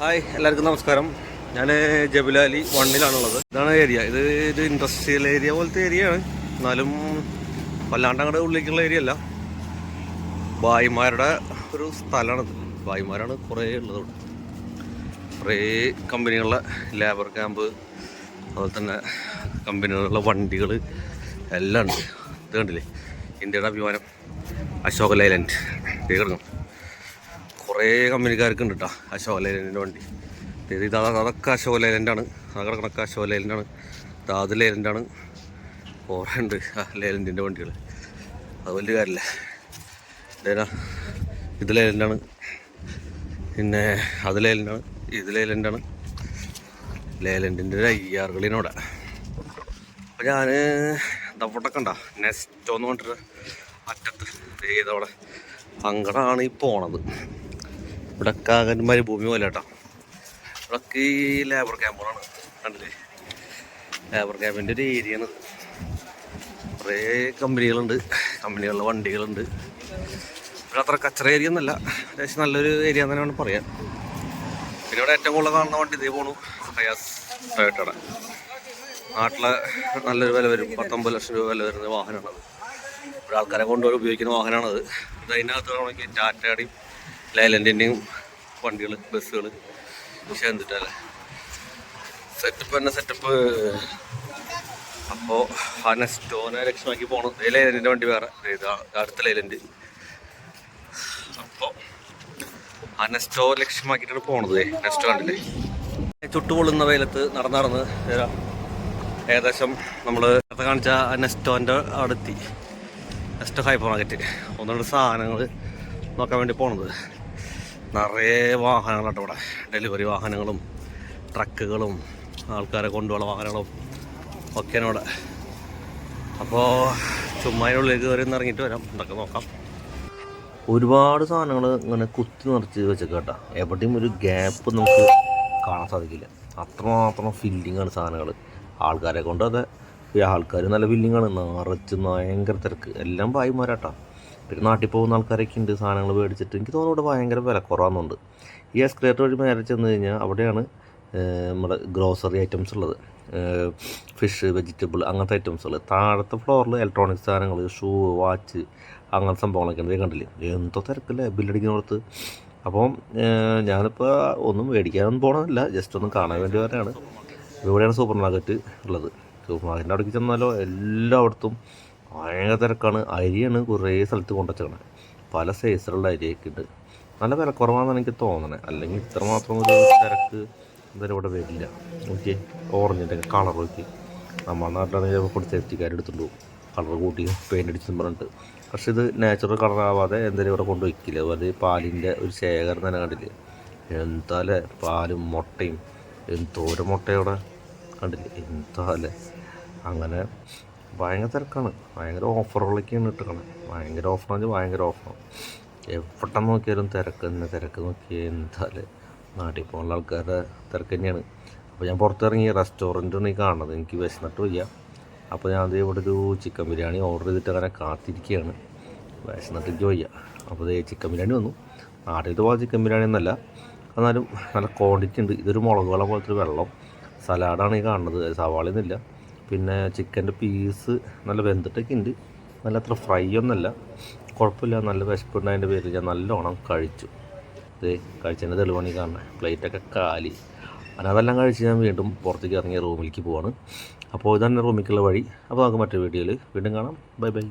Hi എല്ലാവർക്കും നമസ്കാരം. ഞാൻ ജബുലാലി വണ്ണിലാണുള്ളത്. ഇതാണ് ഏരിയ. ഇത് ഇത് ഇൻഡസ്ട്രിയൽ ഏരിയ പോലത്തെ ഏരിയയാണ് എന്നാലും വല്ലാണ്ട് അങ്ങോട്ട് ഉള്ളിലേക്കുള്ള ഏരിയ അല്ല. ഭായിമാരുടെ ഒരു സ്ഥലമാണിത് ഭായിമാരാണ് കുറേ ഉള്ളത് കുറേ കമ്പനികളുടെ ലേബർ ക്യാമ്പ് അതുപോലെ തന്നെ കമ്പനികളുടെ വണ്ടികൾ എല്ലാം ഉണ്ട്. ഇത് കണ്ടില്ലേ? ഇന്ത്യയുടെ അഭിമാനം. അശോക ലൈലൻഡ് ഇത് കുറേ കമ്പനിക്കാർക്ക് ഉണ്ട് കേട്ടോ അശോക ലൈലൻഡിന്റെ വണ്ടി. ഇത് ഇത് അതാ- അതൊക്കെ അശോക ലൈലൻഡാണ് ആ കിടക്കണൊക്കെ അശോക ലൈലൻഡാണ് അത് ലൈലൻഡാണ് കുറേ ഉണ്ട് ആ ലൈലൻഡിന്റെ വണ്ടികൾ അത് വലിയ കാര്യമില്ല ഇതേനാ ഇത് ലൈലൻഡാണ് പിന്നെ അത് ലൈലൻഡാണ് ഇത് ലൈലൻഡാണ് ലേലന്റിന്റെ ഒരു അയ്യാറുകളിനോടെ അപ്പോൾ ഞാൻ ദവിടെ ഉണ്ടാ നെസ്റ്റോന്ന് പറഞ്ഞിട്ട് അറ്റത്ത്. ഏതവിടെ അങ്ങടാണ് ഈ പോണത്. ഇവിടെയൊക്കെ ആകെ ഭൂമി പോലെ കേട്ടോ ഇവിടൊക്കെ ഈ ലേബർ ക്യാമ്പുകളാണ് കണ്ടില്ലേ? ലേബർ ക്യാമ്പിന്റെ ഒരു ഏരിയ ആണ് കുറേ കമ്പനികളുണ്ട്. കമ്പനികളിലെ വണ്ടികളുണ്ട്. ഇവിടെ അത്ര കച്ചറ ഏരിയ ഒന്നല്ല അത്യാവശ്യം നല്ലൊരു ഏരിയ തന്നെയാണ് പറയാം. പിന്നെ ഇവിടെ ഏറ്റവും കൂടുതൽ കാണുന്ന വണ്ടി ഇതേ പോണു. ഹയാസ് ടൊയോട്ടയുടെ നാട്ടിലെ നല്ലൊരു വില വരും. പത്തൊമ്പത് ലക്ഷം രൂപ വില വരുന്ന വാഹനമാണത്. ഇവിടെ ആൾക്കാരെ കൊണ്ടുപോയി ഉപയോഗിക്കുന്ന വാഹനമാണത്. അതിനകത്ത് ടാറ്റയുടെയും ലൈലൻഡിന്റെയും വണ്ടികൾ ബസ്സുകൾ പക്ഷേ എന്തിട്ടല്ലേ? സെറ്റപ്പ് തന്നെ സെറ്റപ്പ് അപ്പോൾ ആ നെസ്റ്റോനെ ലക്ഷ്യമാക്കി പോകണം ലൈലന്റെ വണ്ടി വേറെ. അടുത്ത ലൈലന്റ് അപ്പോൾ ആ നെസ്റ്റോ ലക്ഷ്യമാക്കിയിട്ടാണ് പോണത് നെസ്റ്റോ കണ്ടില്ലേ? ചുട്ടുപൊള്ളുന്ന വെയിലത്ത് നടന്ന് നടന്ന് ഏകദേശം നമ്മൾ നേരത്തെ കാണിച്ച നെസ്റ്റോന്റെ അടുത്തി നെസ്റ്റോ ഹൈപ്പർ മാർക്കറ്റ്. ഒന്നുകൊണ്ട് സാധനങ്ങൾ നോക്കാൻ വേണ്ടി പോണത്. നിറയെ വാഹനങ്ങളുണ്ട് ഇവിടെ. ഡെലിവറി വാഹനങ്ങളും ട്രക്കുകളും ആൾക്കാരെ കൊണ്ടുപോകുന്ന വാഹനങ്ങളും ഒക്കെയാണ് ഇവിടെ. അപ്പോൾ ചുമ്മാ അതിനുള്ളിലേക്ക് കയറി ഇറങ്ങിയിട്ട് വരാം. എന്തൊക്കെ നോക്കാം. ഒരുപാട് സാധനങ്ങൾ ഇങ്ങനെ കുത്തി നിറച്ച് വെച്ചേക്കാം കേട്ടോ. എവിടെയും ഒരു ഗ്യാപ്പ് നമുക്ക് കാണാൻ സാധിക്കില്ല. അത്രമാത്രം ഫില്ലിങ്ങാണ് സാധനങ്ങൾ. ആൾക്കാരെ കൊണ്ട് അതെ ആൾക്കാർ നല്ല ഫില്ലിങ്ങാണ് നിറച്ച് ഭയങ്കര തിരക്ക്. എല്ലാം ഭായിമാരാട്ടാ. പിന്നെ നാട്ടിൽ പോകുന്ന ആൾക്കാരൊക്കെ ഉണ്ട് സാധനങ്ങൾ മേടിച്ചിട്ട്. എനിക്ക് തോന്നുന്നു ഇവിടെ ഭയങ്കര വില കുറവാണെന്നുണ്ട്. ഈ എസ്കലേറ്റർ വഴി നേരെ ചെന്ന് കഴിഞ്ഞാൽ അവിടെയാണ് നമ്മുടെ ഗ്രോസറി ഐറ്റംസ് ഉള്ളത്. ഫിഷ് വെജിറ്റബിൾ അങ്ങനത്തെ ഐറ്റംസ് ഉള്ളത്. താഴത്തെ ഫ്ലോറിൽ ഇലക്ട്രോണിക്സ് സാധനങ്ങൾ ഷൂ വാച്ച് അങ്ങനത്തെ സംഭവങ്ങളൊക്കെ ഉണ്ട്. കണ്ടില്ലേ? എന്തോ തിരക്കല്ലേ? ബില്ലടിക്കുന്നിടത്ത് അപ്പം ഞാനിപ്പോൾ ഒന്നും മേടിക്കാനൊന്നും പോകണമെന്നില്ല ജസ്റ്റ് ഒന്ന് കാണാൻ വേണ്ടി വരെയാണ് ഇവിടെയാണ് സൂപ്പർ മാർക്കറ്റ് ഉള്ളത്. സൂപ്പർ മാർക്കറ്റിന്റെ അവിടേക്ക് ചെന്നാലോ എല്ലായിടത്തും ഭയങ്കര തിരക്കാണ്. അരിയാണ് കുറേ സ്ഥലത്ത് കൊണ്ടുവച്ചേക്കണേ. പല സൈസിലുള്ള അരിയൊക്കെ ഉണ്ട് നല്ല വിലക്കുറവാണെന്നാണ് എനിക്ക് തോന്നണേ. അല്ലെങ്കിൽ ഇത്രമാത്രം ഒരു തിരക്ക് എന്തായാലും ഇവിടെ വരില്ല. ഓക്കെ ഓറഞ്ചിന്റെ കളർ നോക്കി നമ്മുടെ നാട്ടിലാണെങ്കിൽ കൊടുത്ത് എത്തിക്കാരെടുത്തുള്ളൂ കളർ കൂട്ടി പെയിന്റ് അടിച്ചെന്ന് പറഞ്ഞിട്ട്. പക്ഷേ ഇത് നാച്ചുറൽ കളർ ആവാതെ എന്തായാലും ഇവിടെ കൊണ്ട് വയ്ക്കില്ല. അതുപോലെ പാലിന്റെ ഒരു ശേഖരം തന്നെ കണ്ടില്ലേ? എന്താലേ പാലും മുട്ടയും. എന്തോരം മുട്ടയോടെ കണ്ടില്ലേ? എന്താ അല്ലേ അങ്ങനെ ഭയങ്കര തിരക്കാണ്. ഭയങ്കര ഓഫറുകളൊക്കെയാണ് ഇട്ടിരിക്കണത് ഭയങ്കര ഓഫറാണ് ഭയങ്കര ഓഫറാണ് എവിടെ നോക്കിയാലും തിരക്ക് തന്നെ തിരക്ക് നോക്കിയാൽ എന്താല്ലേ നാട്ടിൽ പോകുന്ന ആൾക്കാരുടെ തിരക്ക് തന്നെയാണ്. അപ്പോൾ ഞാൻ പുറത്തിറങ്ങി റെസ്റ്റോറന്റാണ് ഈ കാണുന്നത്. എനിക്ക് വിശന്നിട്ട് വയ്യ അപ്പോൾ ഞാൻ അത് ഇവിടെ ഒരു ചിക്കൻ ബിരിയാണി ഓർഡർ ചെയ്തിട്ട് അങ്ങനെ കാത്തിരിക്കുകയാണ് വിശന്നിട്ട് എനിക്ക് വയ്യ അപ്പോൾ ദേ ചിക്കൻ ബിരിയാണി വന്നു. നാട്ടിലത്തെ പോലെ ചിക്കൻ ബിരിയാണി എന്നല്ല എന്നാലും നല്ല ക്വാണ്ടിറ്റി ഉണ്ട്. ഇതൊരു മുളക് വെള്ളം പോലത്തെ വെള്ളം. സലാഡാണ് ഈ കാണുന്നത്. സവാളയൊന്നുമില്ല. പിന്നെ ചിക്കന്റെ പീസ് നല്ല വെന്തിട്ടൊക്കെ ഉണ്ട്. നല്ല അത്ര ഫ്രൈ ഒന്നുമല്ല. കുഴപ്പമില്ല. നല്ല വിശപ്പുണ്ടായതിന്റെ പേരിൽ. ഞാൻ നല്ലോണം കഴിച്ചു. ഇത് കഴിച്ചതിന്റെ തെളിവാണ് ഈ കാണുന്നത് പ്ലേറ്റൊക്കെ കാലി. അങ്ങനെ അതെല്ലാം കഴിച്ച് ഞാൻ വീണ്ടും പുറത്തേക്ക് ഇറങ്ങിയ റൂമിലേക്ക് പോവാണ്. അപ്പോൾ ഇതാണ് റൂമിലേക്കുള്ള വഴി. അപ്പോൾ നമുക്ക് മറ്റൊരു വീഡിയോയിൽ വീണ്ടും കാണാം. Bye bye.